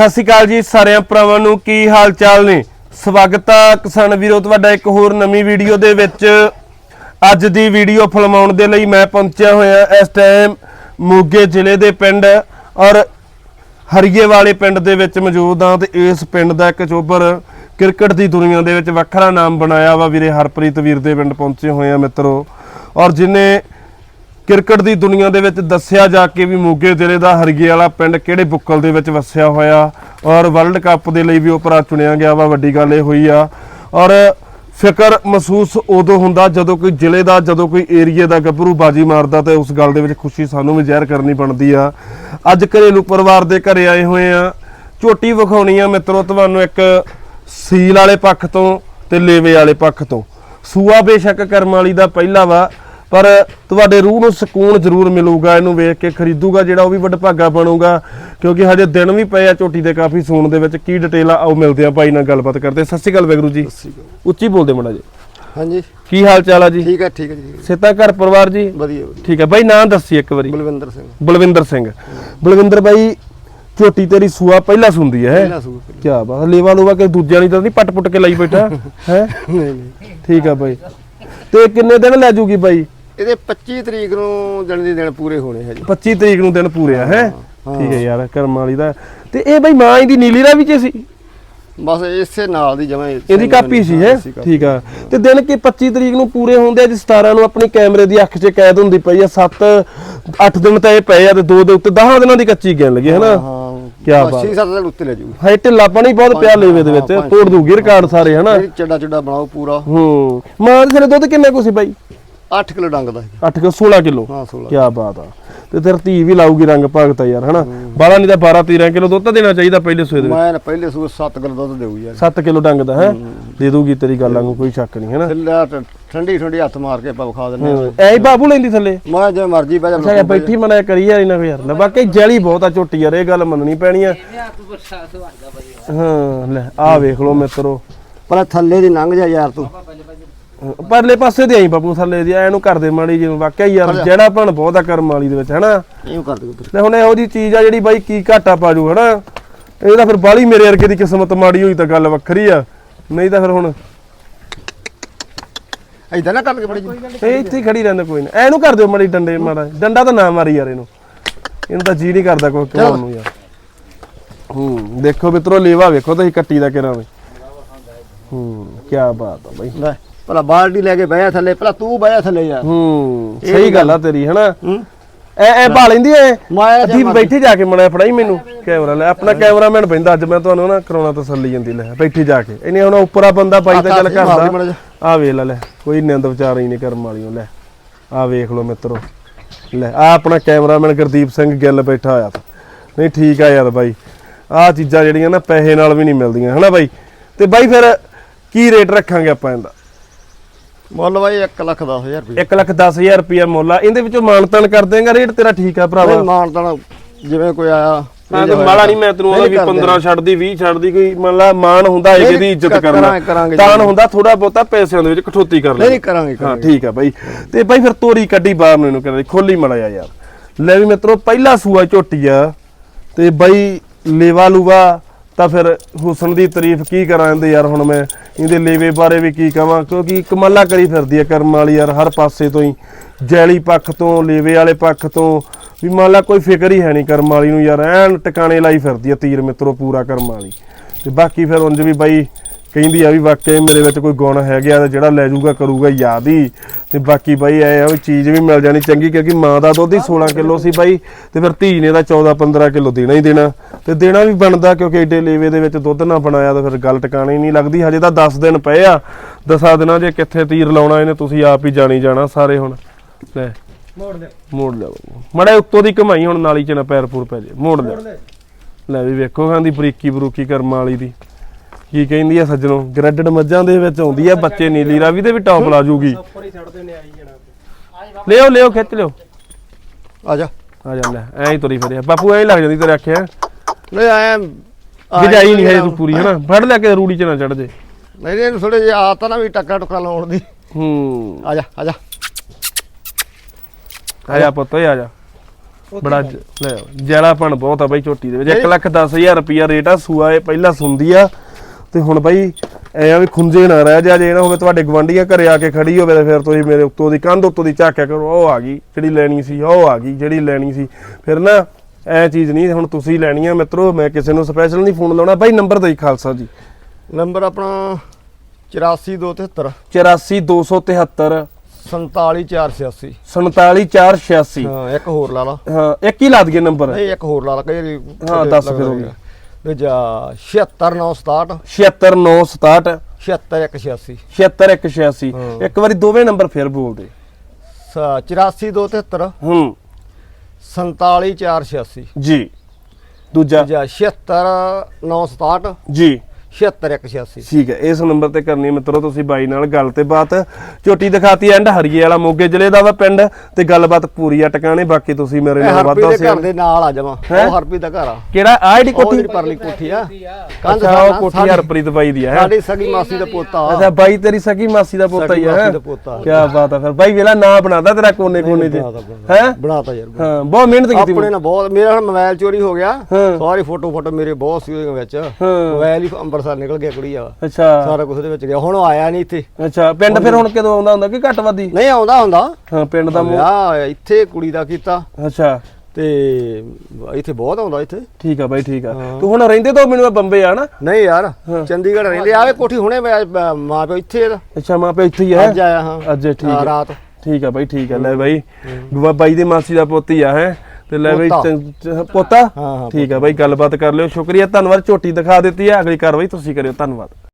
ਸਤਿ ਸ਼੍ਰੀ ਅਕਾਲ ਜੀ ਸਾਰਿਆਂ ਭਰਾਵਾਂ ਨੂੰ, ਕੀ ਹਾਲ ਚਾਲ ਨੇ? ਸਵਾਗਤ ਆ ਕਿਸਾਨ ਵੀਰੋ, ਤੁਹਾਡਾ ਇੱਕ ਹੋਰ ਨਵੀਂ ਵੀਡੀਓ ਦੇ ਵਿੱਚ। ਅੱਜ ਦੀ ਵੀਡੀਓ ਫਿਲਮਾਉਣ ਦੇ ਲਈ ਮੈਂ ਪਹੁੰਚਿਆ ਹੋਇਆ ਇਸ ਟਾਈਮ ਮੋਗੇ ਜ਼ਿਲ੍ਹੇ ਦੇ ਪਿੰਡ ਔਰ ਹਰੀਏ ਵਾਲੇ ਪਿੰਡ ਦੇ ਵਿੱਚ ਮੌਜੂਦ ਹਾਂ ਤੇ ਇਸ ਪਿੰਡ ਦਾ ਇੱਕ ਚੋਬਰ ਕ੍ਰਿਕਟ ਦੀ ਦੁਨੀਆ ਦੇ ਵਿੱਚ ਵੱਖਰਾ ਨਾਮ ਬਣਾਇਆ ਵਾ। ਵੀਰੇ ਹਰਪ੍ਰੀਤ ਵੀਰ ਦੇ ਪਿੰਡ ਪਹੁੰਚੇ ਹੋਏ ਆ ਮਿੱਤਰੋ। ਔਰ ਜਿਨੇ ਕ੍ਰਿਕਟ ਦੀ ਦੁਨੀਆ ਦੇ ਵਿੱਚ ਦੱਸਿਆ ਜਾ ਕੇ ਵੀ ਮੋਗੇ ਜ਼ਿਲ੍ਹੇ ਦਾ ਹਰਗੇ ਵਾਲਾ ਪਿੰਡ ਕਿਹੜੇ ਬੁੱਕਲ ਦੇ ਵਿੱਚ ਵਸਿਆ ਹੋਇਆ। ਔਰ ਵਰਲਡ ਕੱਪ ਦੇ ਲਈ ਵੀ ਉਹ ਭਰਾ ਚੁਣਿਆ ਗਿਆ ਵਾ, ਵੱਡੀ ਗੱਲ ਇਹ ਹੋਈ ਆ। ਔਰ ਫਿਕਰ ਮਹਿਸੂਸ ਉਦੋਂ ਹੁੰਦਾ ਜਦੋਂ ਕੋਈ ਜ਼ਿਲ੍ਹੇ ਦਾ, ਜਦੋਂ ਕੋਈ ਏਰੀਏ ਦਾ ਗੱਭਰੂ ਬਾਜੀ ਮਾਰਦਾ ਤੇ ਉਸ ਗੱਲ ਦੇ ਵਿੱਚ ਖੁਸ਼ੀ ਸਾਨੂੰ ਵੀ ਜ਼ਾਹਿਰ ਕਰਨੀ ਬਣਦੀ ਆ। ਅੱਜ ਘਰੇਲੂ ਪਰਿਵਾਰ ਦੇ ਘਰੇ ਆਏ ਹੋਏ ਆ। ਝੋਟੀ ਵਿਖਾਉਣੀ ਆ ਮਿੱਤਰੋ, ਤੁਹਾਨੂੰ ਇੱਕ ਸੀਲ ਵਾਲੇ ਪੱਖ ਤੋਂ ਤੇ ਲੇਵੇ ਵਾਲੇ ਪੱਖ ਤੋਂ। ਸੂਆ ਬੇਸ਼ੱਕ ਕਰਮ ਵਾਲੀ ਦਾ ਪਹਿਲਾ ਵਾ। ਪਰ ਤੁਹਾਡੇ ਰੂਹ ਨੂੰ ਸਕੂਨ ਜ਼ਰੂਰ ਮਿਲੂਗਾ ਇਹਨੂੰ ਵੇਖ ਕੇ ਖਰੀਦੂਗਾ ਜਿਹੜਾ ਉਹ ਵੀ ਵਡਭਾਗਾ ਬਣੂਗਾ ਕਿਉਂਕਿ ਹਜੇ ਦਿਨ ਵੀ ਪਏ ਆ ਝੋਟੀ ਦੇ ਕਾਫੀ ਸੂਣ ਦੇ ਵਿੱਚ ਕੀ ਡਿਟੇਲ ਆ ਆਓ ਮਿਲਦੇ ਆ ਭਾਈ ਨਾਲ ਗੱਲਬਾਤ ਕਰਦੇ ਸਤਿ ਸ਼੍ਰੀ ਅਕਾਲ ਵੈਗਰੂ ਜੀ। ਉੱਚੀ ਬੋਲਦੇ ਮੜਾ ਜੀ। ਹਾਂਜੀ। ਕੀ ਹਾਲ ਚਾਲ ਆ ਜੀ? ਠੀਕ ਹੈ ਠੀਕ ਹੈ ਜੀ। ਸੇਤਾ ਘਰ ਪਰਿਵਾਰ ਜੀ? ਵਧੀਆ। ਠੀਕ ਹੈ ਬਾਈ ਨਾਂ ਦੱਸੀ ਇੱਕ ਵਾਰੀ। ਬਲਵਿੰਦਰ ਸਿੰਘ। ਬਲਵਿੰਦਰ ਸਿੰਘ। ਬਲਵਿੰਦਰ ਬਾਈ ਝੋਟੀ ਤੇਰੀ ਸੂਆ ਪਹਿਲਾ ਸੁੰਦੀ ਹੈ ਪਹਿਲਾ ਸੂਆ। ਕੀ ਬਾਤ ਲੇਵਾ ਲੋਵਾ ਕਿ ਦੂਜਿਆਂ ਨਹੀਂ ਤਾਂ ਨਹੀਂ ਪੱਟ ਪੁੱਟ ਕੇ ਲਾਈ ਬੈਠਾ ਹੈ? ਨਹੀਂ ਨਹੀਂ। ਠੀਕ ਆ ਬਾਈ। ਤੇ ਕਿੰਨੇ ਦਿਨ ਲੈ ਜੂਗੀ ਬਾਈ? ਇਹਦੇ 25 ਤਰੀਕ ਨੂੰ ਦਿਨ ਦੇ ਦਿਨ ਪੂਰੇ ਹੋਣੇ ਹੈ ਜੀ। 25 ਤਰੀਕ ਨੂੰ ਦਿਨ ਪੂਰੇ ਆ ਹੈ। ਠੀਕ ਹੈ ਯਾਰ ਕਰਮ ਵਾਲੀ ਦਾ। ਤੇ ਇਹ ਬਾਈ ਮਾਂ ਇਹਦੀ ਨੀਲੀ ਰਾਵੀ ਚ ਸੀ? ਬਸ ਇਸੇ ਨਾਲ ਦੀ ਜਮਾ ਇਹਦੀ ਕਾਪੀ ਸੀ ਹੈ ਠੀਕ ਆ। ਤੇ ਦਿਨ ਕਿ 25 ਤਰੀਕ ਨੂੰ ਪੂਰੇ ਹੁੰਦੇ ਆ? ਜੀ 17 ਨੂੰ ਆਪਣੀ ਕੈਮਰੇ ਦੀ ਅੱਖ 'ਚ ਕੈਦ ਹੁੰਦੀ ਪਈ ਆ। 7 8 ਦਿਨ ਤਾਂ ਇਹ ਪਏ ਆ ਤੇ 2 ਦੇ ਉੱਤੇ 10 ਦਿਨਾਂ ਦੀ ਕੱਚੀ ਗਿਣ ਲੱਗੀ ਹੈ ਨਾ ਕਿਆ ਬਾਤ। 6-7 ਦਿਨ ਉੱਤੇ ਲੈ ਜੂ ਹਾਏ ਢਿੱਲਾ ਪਾਣੀ ਬਹੁਤ ਪਿਆ ਲੇਵੇ ਦੇ ਵਿੱਚ ਤੋੜ ਦੂਗੀ ਰਿਕਾਰਡ ਸਾਰੇ ਹਨਾ? ਚੱਡਾ ਚੱਡਾ ਬਣਾਓ ਪੂਰਾ। ਹੂੰ। ਮਾਂ ਦੇ ਸਿਰੇ ਦੁੱਧ ਕਿੰਨੇ ਕੁ ਸੀ ਬਾਈ? 8 ਕਿਲੋ ਡੰਗ ਦਾ 8 ਕਿ 16 ਕਿਲੋ? ਹਾਂ 16 ਕੀ ਬਾਤ ਆ। ਤੇ ਤੇਰੀ ਧੀ ਵੀ ਲਾਊਗੀ ਰੰਗ ਭਗਤ ਯਾਰ ਹਨਾ? ਬਾਲਾ ਨਹੀਂ ਤਾਂ 12 13 ਕਿਲੋ ਦੁੱਧ ਤਾਂ ਦੇਣਾ ਚਾਹੀਦਾ ਪਹਿਲੇ ਸੂਏ ਦੇ ਮੈਂ ਨਾ ਪਹਿਲੇ ਸੂਰ 7 ਕਿਲੋ ਦੁੱਧ ਦੇਊ ਯਾਰ। 7 ਕਿਲੋ ਡੰਗ ਦਾ ਹੈ? ਦੇ ਦੂਗੀ ਤੇਰੀ ਗੱਲਾਂ ਨੂੰ ਕੋਈ ਸ਼ੱਕ ਨਹੀਂ ਹਨਾ? ਠੰਡੀ ਠੰਡੀ ਹੱਥ ਮਾਰ ਕੇ ਆਪਾਂ ਵਿਖਾ ਦਿੰਦੇ ਐ ਹੀ ਬਾਬੂ ਲੈਂਦੀ ਥੱਲੇ? ਮੈਂ ਜਿਵੇਂ ਮਰਜ਼ੀ ਬਹਿ ਅੱਛਾ ਜਾ ਬੈਠੀ ਮਨਾ ਕਰੀ ਯਾਰ ਇਹਨਾਂ ਕੋ ਯਾਰ। ਲੈ ਬਾਕੀ ਜੈਲੀ ਬਹੁਤ ਆ ਝੋਟੀ ਯਾਰ ਇਹ ਗੱਲ ਮੰਨਣੀ ਪੈਣੀ ਆ। ਹਾਂ ਲੈ ਆ ਵੇਖ ਲਓ ਮਿੱਤਰੋ। ਪਰ ਥੱਲੇ ਦੀ ਲੰਘ ਜਾ ਯਾਰ ਤੂੰ। ਪਰਲੇ ਪਾਸੇ ਦੇ ਆਈ ਬਾਬੂ ਥੱਲੇ ਦੀ ਐਨੂੰ ਕਰਦੇ ਮਾੜੀ ਜਿਵੇਂ ਵਾਕਿਆ ਯਾਰ ਜਿਹੜਾ ਭਣ ਬਹੁਤ ਕਰਮ ਵਾਲੀ ਦੇ ਵਿੱਚ ਹਨਾ? ਇਹਨੂੰ ਕਰ ਦੇ ਉੱਧਰ। ਤੇ ਹੁਣ ਇਹੋ ਜੀ ਚੀਜ਼ ਆ ਜਿਹੜੀ ਬਾਈ ਕੀ ਘਾਟਾ ਪਾਜੂ ਹਨਾ? ਇਹ ਤਾਂ ਫਿਰ ਬਾਲੀ ਮੇਰੇ ਵਰਗੇ ਦੀ ਕਿਸਮਤ ਮਾੜੀ ਹੋਈ ਤਾਂ ਗੱਲ ਵੱਖਰੀ ਆ। ਨਹੀਂ ਤਾਂ ਫਿਰ ਹੁਣ ਐਦਾਂ ਨਾ ਕਰਕੇ ਬੜੀ ਇਹ ਇੱਥੇ ਹੀ ਖੜੀ ਰਹਿੰਦਾ ਕੋਈ ਨਾ। ਐਨੂੰ ਕਰ ਦਿਓ ਮਾੜੀ ਡੰਡੇ ਮਾੜਾ ਡੰਡਾ ਤਾਂ ਨਾ ਮਾਰੀ ਯਾਰ ਇਹਨੂੰ। ਇਹਨੂੰ ਤਾਂ ਜੀ ਨਹੀਂ ਕਰਦਾ ਕੋਈ ਕਿਉਂ ਨੂੰ ਯਾਰ। ਹੂੰ ਦੇਖੋ ਮਿੱਤਰੋ ਲੇਵਾ ਵੇਖੋ ਤੁਸੀਂ ਕੱਟੀ ਦਾ ਕਿਹਨਾਂ ਵੇ। ਹੂੰ ਕੀ ਬਾਤ ਆ ਬਾਈ। ਲੈ। ਭਲਾ ਬਾਲਟੀ ਲੈ ਕੇ ਬਹਿਆ ਥੱਲੇ ਭਲਾ ਤੂੰ ਬਹਿਆ ਥੱਲੇ ਯਾਰ ਹੂੰ ਸਹੀ ਗੱਲ ਆ ਤੇਰੀ ਹਨਾ? ਐ ਐ ਭਾ ਲੈਂਦੀ ਐ ਅਧੀਪ ਬੈਠੀ ਜਾ ਕੇ ਮੜਾ ਫੜਾਈ ਮੈਨੂੰ। ਕੈਮਰਾ ਲੈ ਆਪਣਾ ਕੈਮਰਾਮੈਨ ਬੈਂਦਾ ਅੱਜ ਮੈਂ ਤੁਹਾਨੂੰ ਨਾ ਕਰਾਉਣਾ ਤਸੱਲੀ ਜਾਂਦੀ ਲੈ ਬੈਠੀ ਜਾ ਕੇ। ਇਹਨੇ ਹੁਣ ਉੱਪਰਾ ਬੰਦਾ ਪਾਈ ਤਾਂ ਚੱਲ ਕਰਦਾ। ਆ ਵੇਖ ਲੈ ਲੈ ਕੋਈ ਨਿੰਦ ਵਿਚਾਰ ਹੀ ਨਹੀਂ ਕਰਮ ਵਾਲੀ ਨੂੰ ਲੈ। ਆ ਵੇਖ ਲਓ ਮਿੱਤਰੋ। ਲੈ ਆ ਆਪਣਾ ਕੈਮਰਾਮੈਨ ਗੁਰਦੀਪ ਸਿੰਘ ਗਿੱਲ ਬੈਠਾ ਹੋਇਆ। ਨਹੀਂ ਠੀਕ ਆ ਯਾਰ ਬਾਈ। ਆ ਚੀਜ਼ਾਂ ਜਿਹੜੀਆਂ ਨਾ ਪੈਸੇ ਨਾਲ ਵੀ ਨਹੀਂ ਮਿਲਦੀਆਂ ਹਨਾ ਬਾਈ? ਤੇ ਬਾਈ ਫਿਰ ਕੀ ਰੇਟ ਰੱਖਾਂਗੇ ਆਪਾਂ ਇਹਦਾ? ਮੁੱਲ ਬਾਈ 1 ਲੱਖ 10000 ਰੁਪਏ। 1 ਲੱਖ 10000 ਰੁਪਿਆ ਮੁੱਲ ਆ। ਇਹਦੇ ਵਿੱਚੋਂ ਮਾਨਤਨ ਕਰ ਦੇਂਗਾ ਰੇਟ ਤੇਰਾ ਠੀਕ ਆ ਭਰਾਵਾ। ਮਾਨ ਤਾਂ ਜਿਵੇਂ ਕੋਈ ਆਇਆ ਹਾਂ ਤੇ ਮਾਲਾ ਨਹੀਂ ਮੈਂ ਤੈਨੂੰ ਉਹਦਾ ਵੀ 15 ਛੱਡਦੀ 20 ਛੱਡਦੀ ਕੋਈ ਮੰਨ ਲਾ ਮਾਨ ਹੁੰਦਾ ਏ ਜਿਹਦੀ ਇੱਜ਼ਤ ਕਰਨਾ ਤਾਨ ਹੁੰਦਾ ਥੋੜਾ ਬਹੁਤਾ ਪੈਸਿਆਂ ਦੇ ਵਿੱਚ ਕਠੋਤੀ ਕਰ ਲੈ ਨਹੀਂ ਕਰਾਂਗੇ ਹਾਂ ਠੀਕ ਆ ਬਾਈ। ਤੇ ਬਾਈ ਫਿਰ ਤੋਰੀ ਕੱਢੀ ਬਾਹਰ ਨੂੰ ਇਹਨੂੰ ਕਹਿੰਦੇ ਖੋਲੀ ਮੜਿਆ ਯਾਰ। ਲੈ ਵੀ ਮਿੱਤਰੋ ਪਹਿਲਾ ਸੂਆ ਝੋਟੀ ਆ ਤੇ ਬਾਈ ਲੇਵਾ ਲੂਵਾ ਤਾਂ ਫਿਰ ਹੁਸਨ ਦੀ ਤਾਰੀਫ ਕੀ ਕਰਾਂ ਇਹਦੇ ਯਾਰ ਹੁਣ ਮੈਂ। ਇਹਦੇ ਲੇਵੇ ਬਾਰੇ ਵੀ ਕੀ ਕਵਾਂ, ਕਿਉਂਕਿ ਕਮਾਲਾ ਕਰੀ ਫਿਰਦੀ ਆ ਕਰਮ ਵਾਲੀ ਯਾਰ, ਹਰ ਪਾਸੇ ਤੋਂ ਹੀ। ਜੈਲੀ ਪੱਖ ਤੋਂ, ਲੇਵੇ ਵਾਲੇ ਪੱਖ ਤੋਂ, ਵੀ ਮੰਨ ਲਾ ਕੋਈ ਫਿਕਰ ਹੀ ਹੈ ਨਹੀਂ ਕਰਮ ਵਾਲੀ ਨੂੰ ਯਾਰ, ਐਨ ਟਿਕਾਣੇ ਲਾਈ ਫਿਰਦੀ ਆ ਤੀਰ ਮਿੱਤਰੋ ਪੂਰਾ ਕਰਮ ਵਾਲੀ। ਤੇ ਬਾਕੀ ਫਿਰ ਉਂਝ ਵੀ ਬਾਈ ਕਹਿੰਦੀ ਆ ਵੀ ਵਾਕਈ ਮੇਰੇ ਵਿੱਚ ਕੋਈ ਗੁਣ ਹੈਗਾ ਤੇ ਜਿਹੜਾ ਲੈ ਜਾਊਗਾ ਕਰੂਗਾ ਯਾਦ ਹੀ। ਤੇ ਬਾਕੀ ਬਾਈ ਐ ਆ ਵੀ ਚੀਜ਼ ਵੀ ਮਿਲ ਜਾਣੀ ਚੰਗੀ ਕਿਉਂਕਿ ਮਾਂ ਦਾ ਦੁੱਧ ਹੀ 16 ਕਿਲੋ ਸੀ ਬਾਈ ਤੇ ਫਿਰ ਧੀ ਨੇ ਦਾ 14 15 ਕਿਲੋ ਦੇਣਾ ਹੀ ਦੇਣਾ। ਤੇ ਦੇਣਾ ਵੀ ਬਣਦਾ ਕਿਉਂਕਿ ਏਡੇ ਲੇਵੇ ਦੇ ਵਿੱਚ ਦੁੱਧ ਨਾ ਬਣਾਇਆ ਤਾਂ ਫਿਰ ਗੱਲ ਟਿਕਾਣੀ ਨਹੀਂ ਲੱਗਦੀ। ਹਜੇ ਤਾਂ 10 ਦਿਨ ਪਏ ਆ। 10 ਦਿਨਾਂ ਜੇ ਕਿੱਥੇ ਤੀਰ ਲਾਉਣਾ ਇਹਨੇ ਤੁਸੀਂ ਆਪ ਹੀ ਜਾਣੀ ਜਾਣਾ ਸਾਰੇ ਹੁਣ। ਲੈ। ਮੋੜ ਦੇ ਮੋੜ ਲਿਆ ਮੜਾ ਉੱਤੋਂ ਦੀ ਕਮਾਈ ਹੁਣ ਨਾਲੀ ਚ ਨਾ ਪੈਰ ਪੂਰ ਪੈ ਜੇ ਮੋੜ ਲਿਆ। ਲੈ ਵੀ ਵੇਖੋ ਕਹਿੰਦੀ ਬਰੀਕੀ ਬਰੂਕੀ ਕਰਮ ਵਾਲੀ ਦੀ। ਕੀ ਕਹਿੰਦੀ ਆ ਸੱਜਣੋ ਗ੍ਰੈਡਡ ਮੱਝਾਂ ਦੇ ਵਿੱਚ ਆਉਂਦੀ ਆ ਬੱਚੇ ਨੀਲੀ ਰਾਵੀ ਦੇ ਵੀ ਟੌਪ ਲਾ ਜੂਗੀ। ਉੱਪਰ ਹੀ ਛੱਡਦੇ ਨੇ ਆਈ ਜਣਾ ਲਿਓ ਲਿਓ ਖਿੱਚ ਲਿਓ ਆ ਜਾ। ਆ ਜਾ ਲੈ ਐਂ ਹੀ ਤੁਰੀ ਫਿਰਿਆ ਬਾਪੂ ਐਂ ਹੀ ਲੱਗ ਜਾਂਦੀ ਤੇਰੇ ਆਖਿਆ ਨਹੀਂ ਆਇਆ ਗਜਾਈ ਨਹੀਂ ਹੈ ਤੂੰ ਪੂਰੀ ਹਨਾ? ਫੜ ਲੈ ਕੇ ਰੂੜੀ ਚ ਨਾ ਚੜ ਜੇ। ਨਹੀਂ ਇਹਨੂੰ ਥੋੜੇ ਜਿਹਾ ਆਤਾ ਨਾ ਵੀ ਟੱਕਾ ਟੁਕਾ ਲਾਉਣ ਦੀ। ਹੂੰ। ਆ ਜਾ ਆ ਜਾ। ਆ ਜਾ ਪੁੱਤ ਆ ਜਾ। ਬੜਾ ਲੈ ਜੈਲਾਪਣ ਬਹੁਤ ਆ ਬਾਈ ਝੋਟੀ ਦੇ ਵਿੱਚ। 1 ਲੱਖ 10000 ਰੁਪਿਆ ਰੇਟ ਆ ਸੂਆ ਇਹ ਪਹਿਲਾਂ ਸੁੰਦੀ ਆ। ਤੇ ਹੁਣ ਬਾਈ ਐ ਆ ਵੀ ਖੁੰਝੇ ਨਾ ਰਹਿ ਜਾ ਜੇ ਨਾ ਹੋਵੇ ਤੁਹਾਡੇ ਗਵੰਡੀਆਂ ਘਰੇ ਆ ਕੇ ਖੜੀ ਹੋਵੇ ਤੇ ਫਿਰ ਤੁਸੀਂ ਮੇਰੇ ਉੱਤੋਂ ਦੀ ਕੰਧ ਉੱਤੋਂ ਦੀ ਝਾਕਿਆ ਕਰੋ ਉਹ ਆ ਗਈ ਜਿਹੜੀ ਲੈਣੀ ਸੀ ਉਹ ਆ ਗਈ ਜਿਹੜੀ ਲੈਣੀ ਸੀ। ਫਿਰ ਨਾ ਐ ਚੀਜ਼ ਨਹੀਂ ਹੁਣ ਤੁਸੀਂ ਲੈਣੀ ਆ ਮਿੱਤਰੋ ਮੈਂ ਕਿਸੇ ਨੂੰ ਸਪੈਸ਼ਲ ਨਹੀਂ ਫੋਨ ਲਾਉਣਾ। ਬਾਈ ਨੰਬਰ ਦੇਈ ਖਾਲਸਾ ਜੀ। ਨੰਬਰ ਆਪਣਾ 84273 84273 47486 47486 ਹਾਂ ਇੱਕ ਹੋਰ ਲਾ ਲਾ। ਹਾਂ ਇੱਕ ਹੀ ਲਾ ਦਈਏ ਨੰਬਰ। ਨਹੀਂ ਇੱਕ ਹੋਰ ਲਾ ਲਾ ਕਈ ਹਾਂ, ਦੱਸ ਫਿਰ ਹੋ ਗਿਆ। ਦੂਜਾ 76967 76967 76186 76186 ਹਾਂ। ਇੱਕ ਵਾਰੀ ਦੋਵੇਂ ਨੰਬਰ ਫਿਰ ਬੋਲ ਦੇ 84273 ਹੂੰ। 47486 ਜੀ। ਦੂਜਾ। ਦੂਜਾ 76967 ਜੀ। 76186 ਠੀਕ ਹੈ ਇਸ ਨੰਬਰ ਤੇ ਕਰਨੀ ਹੈ ਮਿੱਤਰੋ ਤੁਸੀਂ ਬਾਈ ਨਾਲ ਗੱਲ ਤੇ ਬਾਤ। ਝੋਟੀ ਦਿਖਾਤੀ ਐਂਡ ਹਰੀਏ ਵਾਲਾ ਮੋਗੇ ਜ਼ਿਲ੍ਹੇ ਦਾ ਵਾ ਪਿੰਡ ਤੇ ਗੱਲਬਾਤ ਪੂਰੀ ਆ ਟਿਕਾਣੇ ਬਾਕੀ ਤੁਸੀਂ ਮੇਰੇ ਨਾਲ ਹਰਪੀ ਵਾਧਾ ਦੇ ਸਿਆ ਘਰ ਦੇ ਨਾਲ ਆ ਜਾਵਾਂ? ਉਹ ਹਰਪੀ ਦਾ ਘਰ ਆ। ਕਿਹੜਾ? ਆ ਜਿਹੜੀ ਕੋਠੀ? ਪਰਲੀ ਕੋਠੀ ਆ। ਕੰਧ ਉਹ ਸਾਡਾ ਕੋਠੀ ਹਰਪ੍ਰੀਤ ਬਾਈ ਦੀ ਹੈ? ਸਾਡੀ ਸਗੀ ਮਾਸੀ ਦਾ ਪੋਤਾ ਆ। ਅੱਛਾ ਬਾਈ ਤੇਰੀ ਸਕੀ ਮਾਸੀ ਦਾ ਪੋਤਾ ਹੀ ਸਗੀ ਦਾ ਪੋਤਾ। ਕੀ ਬਾਤ ਹੈ ਫਿਰ। ਬਾਈ ਵੇਲਾ ਨਾਂ ਬਣਾਦਾ ਤੇਰਾ ਕੋਨੇ ਕੋਨੇ ਬਣਾਤਾ। ਹੈ? ਬਣਾਤਾ ਯਾਰ ਹਾਂ ਬਹੁਤ ਮਿਹਨਤ ਕੀਤੀ ਆਪਣੇ ਨਾਲ ਬਹੁਤ ਮੇਰਾ ਹੁਣ ਮੋਬਾਈਲ ਚੋਰੀ ਹੋ ਗਿਆ। ਸਾਰੀ ਫੋਟੋ ਫੋਟੋ ਮੇਰੇ ਬਹੁਤ ਸੀ ਉਹਦੇ ਵਿੱਚ ਮੋਬਾਈਲ ਹੀ ਅੰਮ੍ਰਿਤਸਰ ਨਿਕਲ ਗਿਆ ਕੁੜੀ ਆ। ਅੱਛਾ। ਸਾਰਾ ਕੁਝ ਉਹਦੇ ਵਿੱਚ ਗਿਆ। ਹੁਣ ਉਹ ਆਇਆ ਨਹੀਂ ਇੱਥੇ। ਅੱਛਾ ਪਿੰਡ ਫਿਰ ਹੁਣ ਕਦੋਂ ਆਉਂਦਾ ਹੁੰਦਾ ਕਿ ਘੱਟ ਵੱਧੀ? ਨਹੀਂ ਆਉਂਦਾ ਹੁੰਦਾ। ਹਾਂ ਪਿੰਡ ਦਾ ਮੂੰਹ। ਵਿਆਹ ਹੋਇਆ ਇੱਥੇ ਕੁੜੀ ਦਾ ਕੀਤਾ। ਅੱਛਾ। ਤੇ ਇੱਥੇ ਬਹੁਤ ਆਉਂਦਾ ਇੱਥੇ। ਠੀਕ ਆ ਬਾਈ ਠੀਕ ਆ। ਤੂੰ ਹੁਣ ਰਹਿੰਦੇ ਤਾਂ ਮੈਨੂੰ ਬੰਬੇ ਆ ਨਾ? ਨਹੀਂ ਯਾਰ ਚੰਡੀਗੜ੍ਹ ਰਹਿੰਦੇ ਆਵੇ ਕੋਠੀ ਹੁਣੇ ਮੈਂ ਪਿਓ ਇੱਥੇ ਇਹਦਾ। ਅੱਛਾ ਮਾਂ ਪਿਓ ਇੱਥੇ ਹੀ ਹੈ ਅੱਜ ਆਇਆ ਹਾਂ। ਅੱਜ ਠੀਕ ਹੈ ਰਾਤ। ਠੀਕ ਆ ਬਾਈ ਠੀਕ ਆ। ਲੈ ਬਾਈ ਬਾਈ ਦੇ ਮਾਸੀ ਦਾ ਪੋਤੀ ਆ ਹੈ। ਤੇ ਲੈ ਬਾਈ ਪੋਤਾ। ਹਾਂ, ਹਾਂ, ਠੀਕ ਆ ਬਾਈ ਗੱਲਬਾਤ ਕਰ ਲਿਓ। ਸ਼ੁਕਰੀਆ ਧੰਨਵਾਦ। ਝੋਟੀ ਦਿਖਾ ਦਿੱਤੀ ਆ। ਅਗਲੀ ਕਾਰਵਾਈ ਤੁਸੀਂ ਕਰਿਓ। ਧੰਨਵਾਦ।